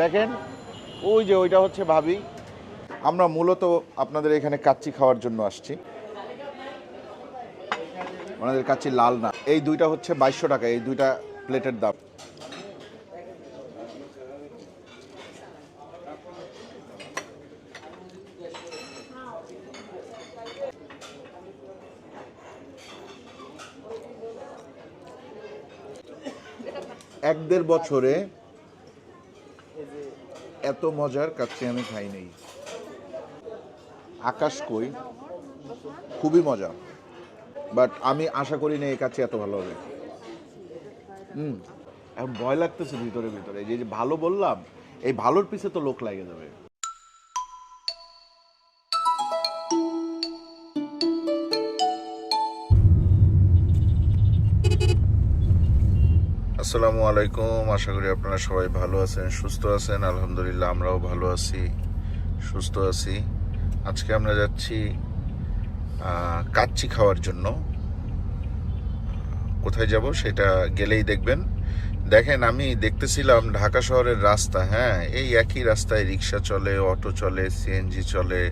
দেখেন, ওই যে ওইটা হচ্ছে ভাবি। আমরা মূলত আপনাদের এখানে কাচ্চি খাওয়ার জন্য আসছি। আমাদের কাচ্চি লাল না। এই দুইটা হচ্ছে বাইশশো টাকা, এই দুইটা প্লেটের দাম। এক দেড় বছরে এত মজার কাচ্চি আমি খাই নেই আকাশ কই? খুবই মজা। বাট আমি আশা করি না এই কাছে এত ভালো হবে। হুম, এখন ভয় লাগতেছে ভিতরে ভিতরে। যে যে ভালো বললাম, এই ভালোর পিছে তো লোক লাগে যাবে। আসসালামু আলাইকুম। আশা করি আপনারা সবাই ভালো আছেন, সুস্থ আছেন। আলহামদুলিল্লাহ, আমরাও ভালো আছি, সুস্থ আছি। আজকে আমরা যাচ্ছি কাচ্চি খাওয়ার জন্য। কোথায় যাব সেটা গেলেই দেখবেন। দেখেন, আমি দেখতেছিলাম ঢাকা শহরের রাস্তা হ্যাঁ এই একই রাস্তায় রিক্সা চলে, অটো চলে সিএনজি চলে,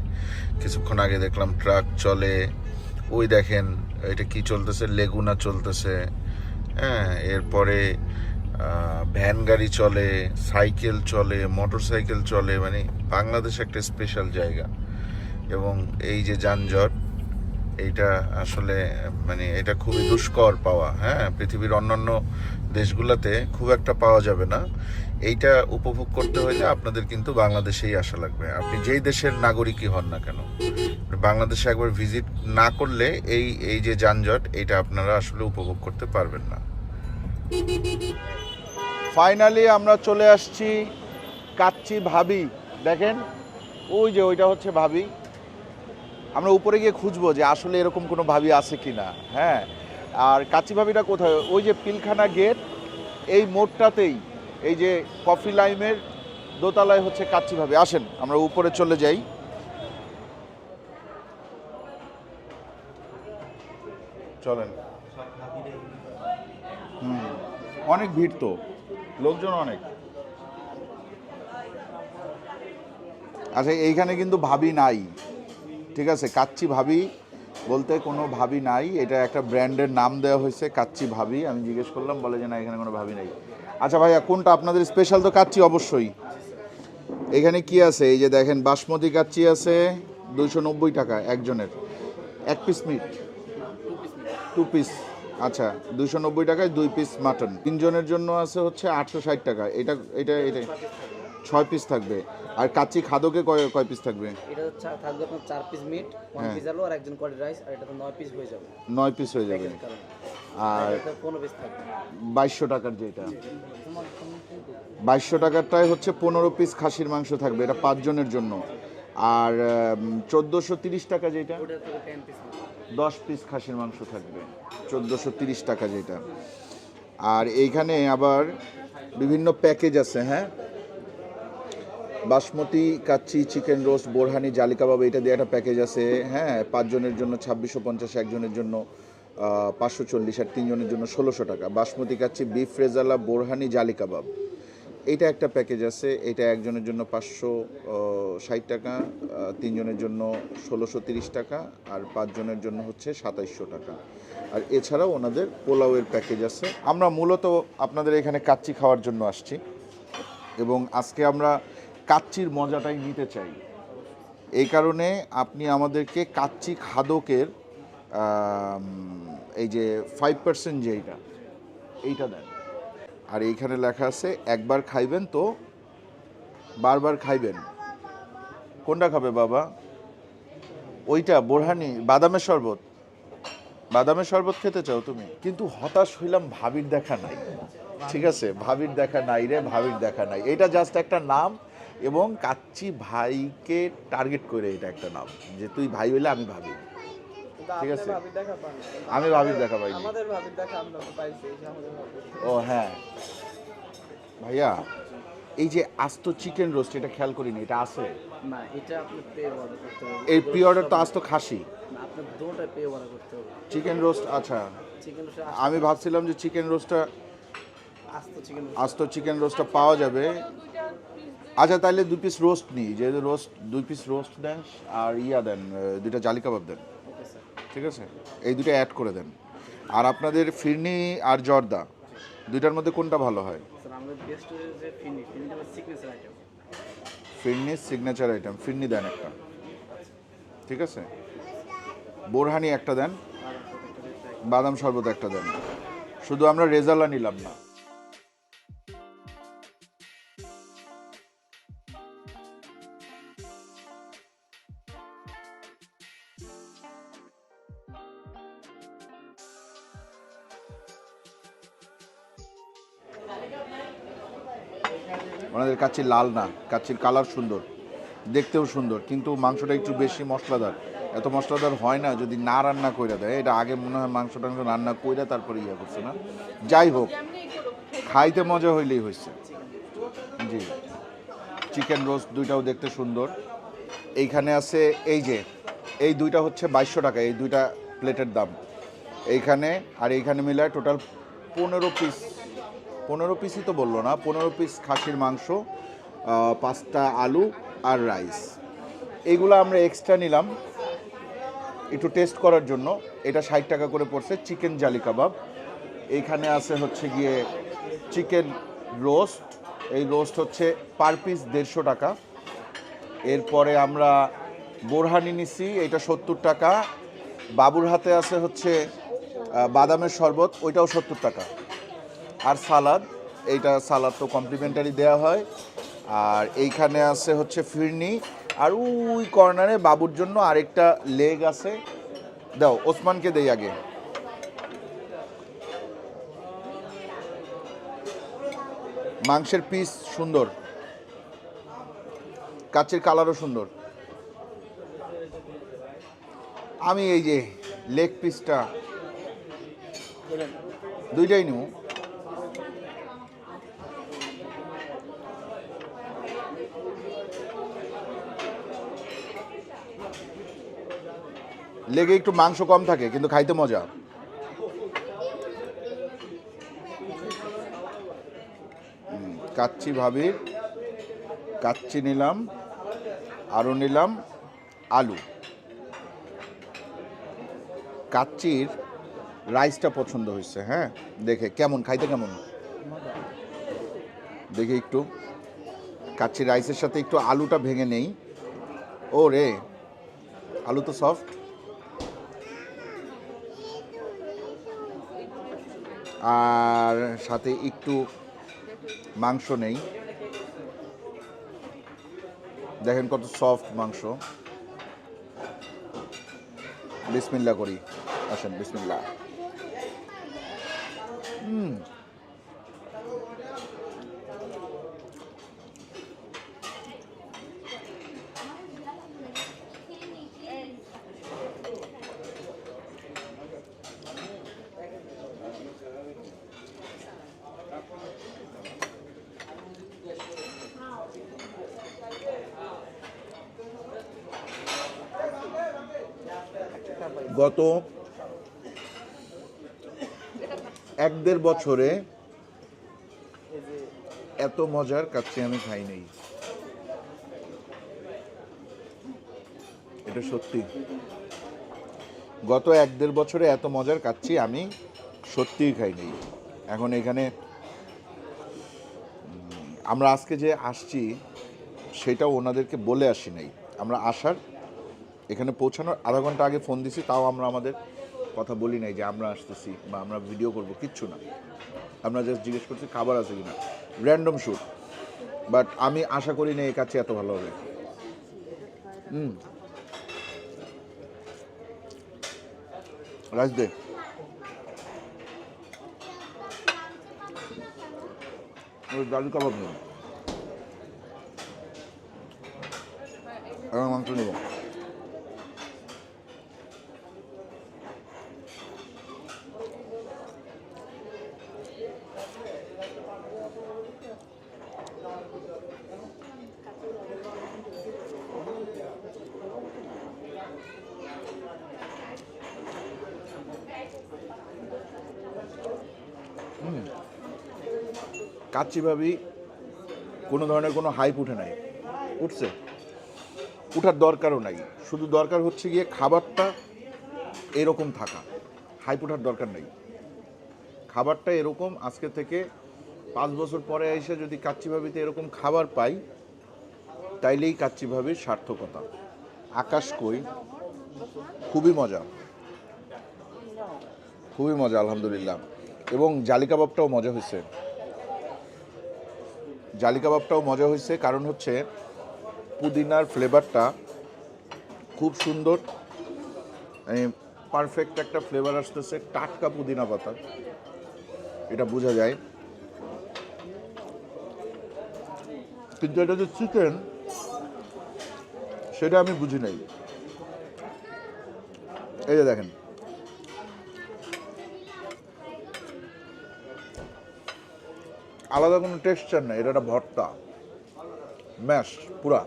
কিছুক্ষণ আগে দেখলাম ট্রাক চলে। ওই দেখেন, এটা কি চলতেছে? লেগুনা চলতেছে। হ্যাঁ এরপরে ভ্যান গাড়ি চলে, সাইকেল চলে মোটর সাইকেল চলে মানে বাংলাদেশ একটা স্পেশাল জায়গা। এবং এই যে যানজট, এইটা আসলে মানে এটা খুবই দুষ্কর পাওয়া হ্যাঁ পৃথিবীর অন্যান্য দেশগুলোতে খুব একটা পাওয়া যাবে না। এইটা উপভোগ করতে হলে আপনাদের কিন্তু বাংলাদেশেই আসা লাগবে। আপনি যেই দেশের নাগরিকই হন না কেন বাংলাদেশে একবার ভিজিট না করলে এই এই যে যানজট এইটা আপনারা আসলে উপভোগ করতে পারবেন না। ফাইনালি আমরা চলে আসছি কাচ্চি ভাবি। দেখেন, ওই যে ওইটা হচ্ছে ভাবি। আমরা উপরে গিয়ে খুঁজবো যে আসলে এরকম কোনো ভাবি আছে কি না হ্যাঁ আর কাচ্চি ভাবিটা কোথায়? ওই যে পিলখানা গেট, এই মোড়টাতেই। এই যে কফি লাইমের দোতলায় হচ্ছে কাচ্চি ভাবি। আসেন, আমরা উপরে চলে যাই। চলেন। হুম অনেক ভিড় তো। লোকজন অনেক। আচ্ছা এইখানে কিন্তু ভাবি নাই। ঠিক আছে কাচ্চি ভাবি বলতে কোনো ভাবি নাই। এটা একটা ব্র্যান্ডের নাম দেওয়া হয়েছে কাচ্চি ভাবি। আমি জিজ্ঞেস করলাম বলে যে না এখানে কোনো ভাবি নাই। আচ্ছা ভাইয়া কোনটা আপনাদের স্পেশাল তো কাচ্চি? অবশ্যই। এখানে কি আছে? এই যে দেখেন বাসমতি কাচ্চি আছে দুইশো নব্বই টাকা একজনের। এক পিস মিট টু পিস আচ্ছা দুইশো নব্বই টাকায় দুই পিস মাটন তিনজনের জন্য আছে হচ্ছে আটশো ষাট টাকা। এটা এটা এটা ছয় পিস থাকবে। আর কাচ্চি খাদকে কয় কয় পিস থাকবে? এটা হচ্ছে থাকবে আপনার চার পিস মিট ওয়ান। পিস আলু আর একজন কড়ি রাইস আর এটা তো নয় পিস হয়ে যাবে। নয় পিস হয়ে যাবে। আর এটা পনেরো পিস থাকবে। বাইশশো টাকার যেটা। বাইশশো টাকারটায় হচ্ছে পনেরো পিস খাসির মাংস থাকবে। এটা পাঁচজনের জন্য। আর চোদ্দোশো তিরিশ টাকা যেটা। ওটা টেন পিস দশ পিস খাসির মাংস থাকবে, চোদ্দোশো তিরিশ টাকা যেটা। আর এইখানে আবার বিভিন্ন প্যাকেজ আছে হ্যাঁ? বাসমতি, কাচ্চি, চিকেন রোস্ট, বোরহানি জালি কাবাব এটা দিয়ে একটা প্যাকেজ আছে হ্যাঁ? পাঁচজনের জন্য ছাব্বিশশো পঞ্চাশ, একজনের জন্য পাঁচশো চল্লিশ আর তিনজনের জন্য ষোলোশো টাকা। বাসমতি, কাচ্চি বিফ রেজালা, বোরহানি জালি কাবাব এইটা একটা প্যাকেজ আছে, এটা একজনের জন্য পাঁচশো ষাট টাকা তিনজনের জন্য ষোলোশো তিরিশ টাকা, আর পাঁচজনের জন্য হচ্ছে সাতাইশশো টাকা। আর এছাড়াও ওনাদের পোলাওয়ের প্যাকেজ আছে। আমরা মূলত আপনাদের এখানে কাচ্চি খাওয়ার জন্য আসছি, এবং আজকে আমরা কাচ্চির মজাটাই নিতে চাই। এই কারণে আপনি আমাদেরকে কাচ্চি খাদকের এই যে ফাইভ পার্সেন্ট যেইটা এইটা দেন। আর এইখানে লেখা আছে, একবার খাইবেন তো বারবার খাইবেন। কোনটা খাবে বাবা? ওইটা, বোরহানি, বাদামের শরবত। বাদামের শরবত খেতে চাও তুমি? কিন্তু হতাশ হইলাম ভাবির দেখা নাই। ঠিক আছে, ভাবির দেখা নাই রে, ভাবির দেখা নাই। এটা জাস্ট একটা নাম এবং কাচ্চি ভাইকে টার্গেট করে এটা একটা নাম। যে তুই ভাই হইলে আমি ভাবি। ঠিক আছে। আমি ভাবির দেখা পাইনি। আমাদের ভাবির দেখা আমরা পাইছি এই যে আমাদের ভাবির। ও হ্যাঁ। ভাইয়া এই যে আস্ত চিকেন রোস্ট এটা খেয়াল করিনি এটা আছে? না এটা আপনি পে অর্ডার করতে হবে। এই প্রি অর্ডার তো আস্ত খাসি। না আপনার দুটোটা পে অর্ডার করতে হবে। চিকেন রোস্ট আচ্ছা। চিকেন আমি ভাবছিলাম যে চিকেন রোস্টটা আস্ত চিকেন আস্ত চিকেন রোস্টটা পাওয়া যাবে। আচ্ছা তাহলে দুই পিস রোস্ট নিই। যে রোস্ট দুই পিস রোস্ট দেন আর ইয়া দেন দুইটা জালি কাবাব দেন। ঠিক আছে? এই দুটো অ্যাড করে দেন। আর আপনাদের ফিরনি আর জর্দা দুইটার মধ্যে কোনটা ভালো হয়? স্যার আমাদের বেস্ট যে ফিনি ফিনিটা হচ্ছে signature item phirni signature item phirni দেন একটা। ঠিক আছে? বোরহানি একটা দেন বাদাম শরবত একটা দেন। শুধু আমরা রেজালা নিলাম না। ওনাদের কাছে লাল না, কাচ্চির কালার সুন্দর, দেখতেও সুন্দর, কিন্তু মাংসটা একটু বেশি মশলাদার। এত মশলাদার হয় না, যদি না রান্না কইরা দেয়, এটা আগে মনে হয় মাংস টাংস রান্না কইরা তারপরে ইয়ে করছে না। যাই হোক, খাইতে মজা হইলেই হয়েছে জি চিকেন রোস্ট দুইটাও দেখতে সুন্দর। এইখানে আছে, এই যে, এই দুইটা হচ্ছে বাইশশো টাকা, এই দুইটা প্লেটের দাম। এইখানে, আর এইখানে মিলায় টোটাল পনেরো পিস পনেরো পিসই তো বলল না, পনেরো পিস খাসির মাংস পাঁচটা আলু আর রাইস এইগুলো আমরা এক্সট্রা নিলাম, একটু টেস্ট করার জন্য। এটা ষাট টাকা করে পড়ছে চিকেন জালি কাবাব। এইখানে আছে হচ্ছে গিয়ে চিকেন রোস্ট এই রোস্ট হচ্ছে পার পিস দেড়শো টাকা। এরপরে আমরা বোরহানি নিছি, এটা সত্তর টাকা। বাবুর হাতে আছে হচ্ছে বাদামের শরবত, ওইটাও সত্তর টাকা। আর সালাদ, এইটা সালাদ তো কমপ্লিমেন্টারি দেওয়া হয়। আর এইখানে আছে হচ্ছে ফিরনি। আর ওই কর্নারে বাবুর জন্য আরেকটা লেগ আছে। দাও, ওসমানকে দেই আগে। মাংসের পিস সুন্দর। কাচের কালারও সুন্দর। আমি এই যে লেগ পিসটা দুইটাই নিব। লেগে একটু মাংস কম থাকে, কিন্তু খাইতে মজা। কাচ্চি ভাবির কাচ্চি নিলাম আরও নিলাম, আলু। কাচ্চির রাইসটা পছন্দ হয়েছে হ্যাঁ? দেখে, কেমন, খাইতে কেমন? দেখি একটু। কাচ্চি রাইসের সাথে একটু আলুটা ভেঙে নেই। ও রে, আলু তো সফট আর সাথে একটু মাংস নেই। দেখেন কত সফট মাংস। বিসমিল্লা করি। আসেন বিসমিল্লা। হুম। গত এক দেড় বছরে এত মজার কাচ্চি আমি খাই নাই। এটা সত্যি। গত এক দেড় বছরে এত মজার কাচ্চি আমি সত্যিই খাই নাই। এখন এখানে আমরা আজকে যে আসছি, সেটাও ওনাদেরকে বলে আসি নাই। আমরা আসার এখানে পৌঁছানোর আধা ঘণ্টা আগে ফোন দিছি, তাও আমরা আমাদের কথা বলি নাই যে আমরা আসতেছি বা আমরা ভিডিও করব, কিচ্ছু না। আমরা জাস্ট জিজ্ঞেস করছি খাবার আছে কিনা। র্যান্ডম শ্যুট বাট আমি আশা করি না এই কাছে এত ভালো হবে। হুম। রাজ দে। ডালি কাবাব নেব। মাংস নেব। কাচ্চি ভাবি কোনো ধরনের কোনো হাইপ উঠে নাই। উঠছে। উঠার দরকারও নাই। শুধু দরকার হচ্ছে গিয়ে খাবারটা এরকম থাকা। হাইপ ওঠার দরকার নেই। খাবারটা এরকম আজকে থেকে পাঁচ বছর পরে এসে যদি কাচ্চি ভাবিতে এরকম খাবার পাই, তাইলেই কাচ্চি ভাবির সার্থকতা। আকাশ কই? খুবই মজা। খুবই মজা, আলহামদুলিল্লাহ। এবং জালি কাবাবটাও মজা হয়েছে। জালি কাবাবটাও মজা হয়েছে। কারণ হচ্ছে পুদিনার ফ্লেভারটা খুব সুন্দর। পারফেক্ট একটা ফ্লেভার আসতেছে টাটকা পুদিনা পাতা। এটা বোঝা যায়। কিন্তু এটা যে চিকেন সেটা আমি বুঝি নাই। এই যে দেখেন। আলাদা কোনো টেক্সচার নেই, এটা একটা ভর্তা। ম্যাশ, পুরা।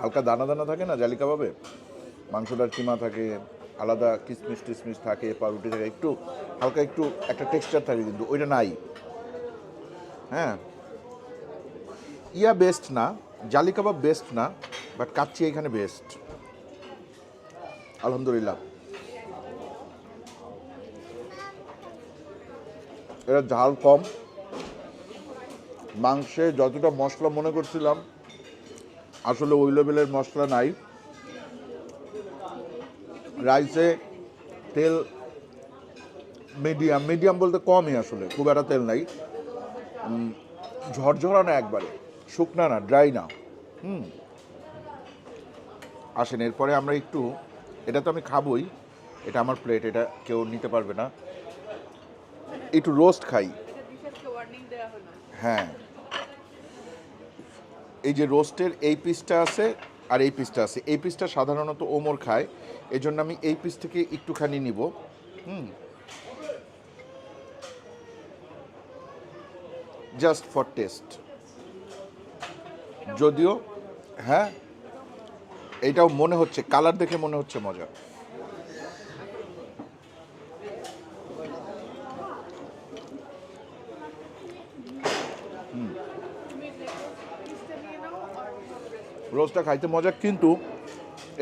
হালকা দানা দানা থাকে না জালি কাবাবে মাংসটার কিমা থাকে, আলাদা কিসমিস টিসমিস থাকে, পাউরুটি থাকে, একটু, হালকা একটু একটা টেক্সচার থাকে কিন্তু, ওইটা নাই। হ্যাঁ? ইয়া বেস্ট না জালি কাবাব বেস্ট না বাট কাচ্চি এখানে বেস্ট আলহামদুলিল্লাহ। এটা ঝাল কম মাংসে যতটা মশলা মনে করছিলাম, আসলে ওই লেভেলের মশলা নাই। রাইসে তেল মিডিয়াম মিডিয়াম বলতে কমই আসলে, খুব একটা তেল নাই। ঝরঝরা না একবারে, শুকনা না ড্রাই না। হুম। আসেন, এরপরে আমরা একটু, এটা তো আমি খাবই, এটা আমার প্লেট এটা কেউ নিতে পারবে না। একটু রোস্ট খাই। হ্যাঁ। এই যে রোস্টের এই পিসটা আছে আর এই পিসটা আছে। এই পিসটা সাধারণত ওমর খায়। এই জন্য আমি এই পিস থেকে একটুখানি নিব। হুম। জাস্ট ফর টেস্ট যদিও হ্যাঁ এটাও মনে হচ্ছে, কালার দেখে মনে হচ্ছে মজা। রোস্টটা খাইতে মজা, কিন্তু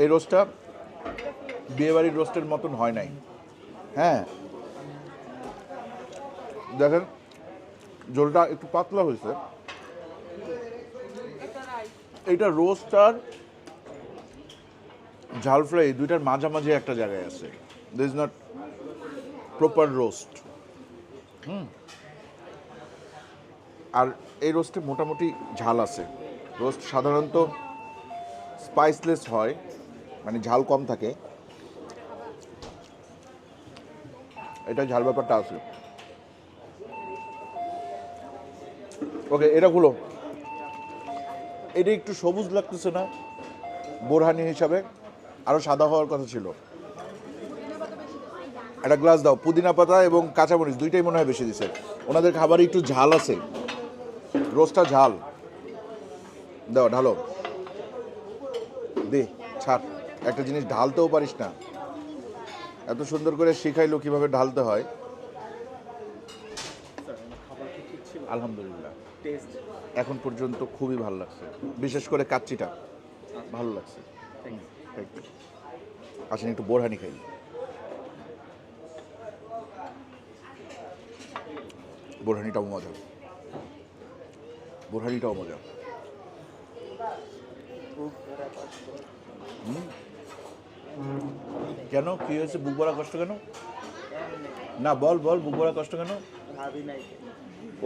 এই রোস্টটা বিয়েবাড়ির রোস্টের মতন হয় নাই। হ্যাঁ। দেখেন, ঝোলটা একটু পাতলা হয়েছে। এটা রোস্ট আর ঝাল ফ্রাই দুইটার মাঝামাঝি একটা জায়গায় আছে। This is not proper roast hmm. আর এই রোস্টে মোটামুটি ঝাল আছে। রোস্ট সাধারণত স্পাইসলেস হয় মানে ঝাল কম থাকে। এটা ঝাল ব্যাপারটা আছে। ওকে, এটা খুলো। এটা একটু সবুজ লাগতেছে না? বোরহানি হিসাবে। আরও সাদা হওয়ার কথা ছিল। একটা গ্লাস দাও, পুদিনা পাতা এবং কাঁচামরিচ, দুইটাই মনে হয় বেশি দিছে। ওনাদের খাবারে একটু ঝাল আছে। রোস্টটা ঝাল। দাও, ঢালো। ছাড়। একটা জিনিস ঢালতেও পারিস না। এত সুন্দর করে শিখাইলো কীভাবে ঢালতে হয়। আলহামদুলিল্লাহ। এখন পর্যন্ত খুবই ভালো লাগছে। বিশেষ করে কাচ্চিটা। ভালো লাগছে. আসেন একটু বোরহানি খাই। বোরহানিটাও মজা বোরহানিটাও মজা? কেন? কি হয়েছে? বুক ভরা কষ্ট কেন? না বল বল বুক ভরা কষ্ট কেন?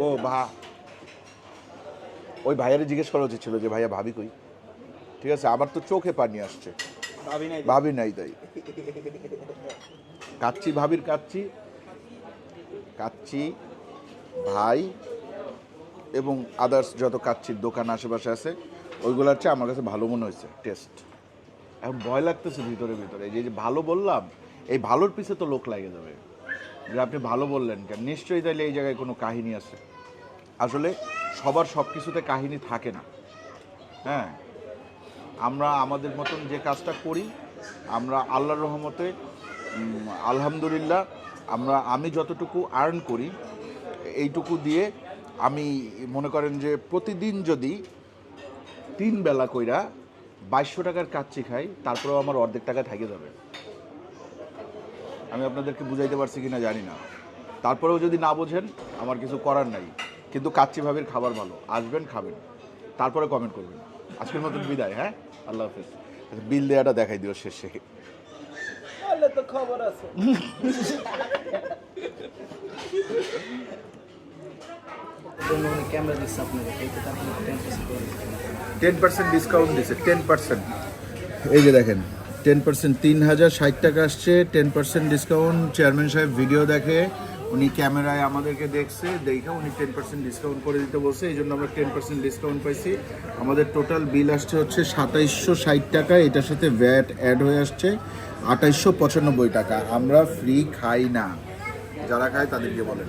ও ভা ওই ভাইয়ারে জিজ্ঞেস করা উচিত ছিল যে ভাইয়া ভাবি কই? ঠিক আছে আমার তো চোখে পানি আসছে। ভাবি নাই ভাবি নাই তাই। কাচ্ছি ভাবির কাচ্ছি কাচ্ছি ভাই এবং আদার্স যত কাচ্ছির দোকান আশেপাশে আছে ওইগুলোর চেয়ে আমার কাছে ভালো মনে হয়েছে টেস্ট এখন ভয় লাগতেছে ভিতরে ভিতরে। যে ভালো বললাম, এই ভালোর পিছে তো লোক লাগে যাবে যে আপনি ভালো বললেন কেন? নিশ্চয়ই তাইলে এই জায়গায় কোনো কাহিনী আছে। আসলে সবার সব কিছুতে কাহিনী থাকে না। হ্যাঁ? আমরা আমাদের মতন যে কাজটা করি, আমরা আল্লাহর রহমতে আলহামদুলিল্লাহ, আমরা, আমি যতটুকু আর্ন করি, এইটুকু দিয়ে আমি মনে করেন যে প্রতিদিন যদি তিন বেলা কইরা বাইশশো টাকার কাচ্চি খাই তারপরেও আমার অর্ধেক টাকা থেকে যাবে। আমি আপনাদেরকে বুঝাইতে পারছি কি না জানি না। তারপরেও যদি না বোঝেন আমার কিছু করার নাই। কিন্তু কাচ্চি ভাবির খাবার ভালো। আসবেন খাবেন। তারপরে কমেন্ট করবেন। আজকের মতন বিদায় হ্যাঁ? আল্লাহ হাফেজ। বিল দেওয়াটা দেখাই দিও শেষে। খবর আছে। Ten percent discount ten percent এই যে দেখেন টেন পার্সেন্ট তিন হাজার ষাট টাকা আসছে টেন পার্সেন্ট ডিসকাউন্ট চেয়ারম্যান সাহেব ভিডিও দেখে, উনি ক্যামেরায় আমাদেরকে দেখছে, দেখে উনি টেন পার্সেন্ট ডিসকাউন্ট করে দিতে এই জন্য আমরা টেন পার্সেন্ট ডিসকাউন্ট পাইছি। আমাদের টোটাল বিল আসছে হচ্ছে সাতাইশশো ষাট টাকা, এটার সাথে ভ্যাট অ্যাড হয়ে আসছে আঠাইশশো পঁচানব্বই টাকা। আমরা ফ্রি খাই না। যারা খায় তাদেরকে বলেন।